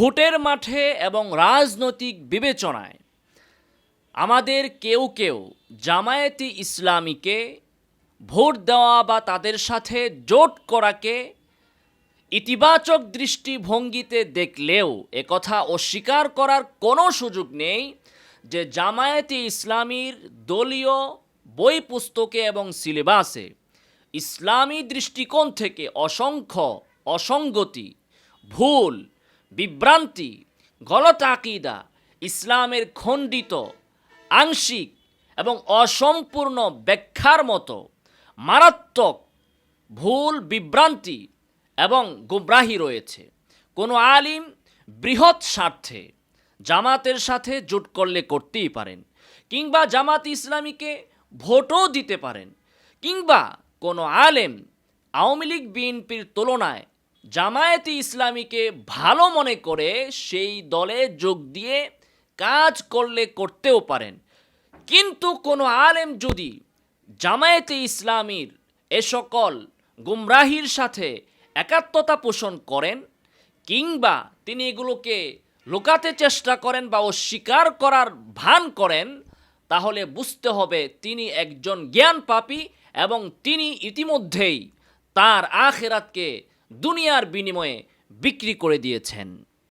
ভোটের মাঠে এবং রাজনৈতিক বিবেচনায় আমাদের কেউ কেউ জামায়াতি ইসলামীকে ভোট দেওয়া বা তাদের সাথে জোট করাকে ইতিবাচক দৃষ্টিভঙ্গিতে দেখলেও একথা অস্বীকার করার কোনো সুযোগ নেই যে জামায়াতে ইসলামীর দলীয় বই পুস্তকে এবং সিলেবাসে ইসলামী দৃষ্টিকোণ থেকে অসংখ্য অসঙ্গতি, ভুল বিভ্রান্তি, গলত আকিদা, ইসলামের খণ্ডিত, আংশিক এবং অসম্পূর্ণ ব্যাখ্যার মতো মারাত্মক ভুল, বিভ্রান্তি এবং গুমরাহি রয়েছে। কোনো আলিম বৃহৎ স্বার্থে জামাতের সাথে জোট করলে করতেই পারেন কিংবা জামাত ইসলামীকে ভোটও দিতে পারেন কিংবা কোনো আলেম আওয়ামী লীগ, বিএনপির তুলনায় জামায়াতে ইসলামীকে ভালো মনে করে সেই দলে যোগ দিয়ে কাজ করলে করতেও পারেন। কিন্তু কোনো আলেম যদি জামায়াতে ইসলামীর এ সকল গুমরাহির সাথে একাত্মতা পোষণ করেন কিংবা তিনি এগুলোকে লুকাতে চেষ্টা করেন বা অস্বীকার করার ভান করেন, তাহলে বুঝতে হবে তিনি একজন জ্ঞান পাপী এবং তিনি ইতিমধ্যেই তার আখেরাতকে দুনিয়ার বিনিময়ে বিক্রি করে দিয়েছেন।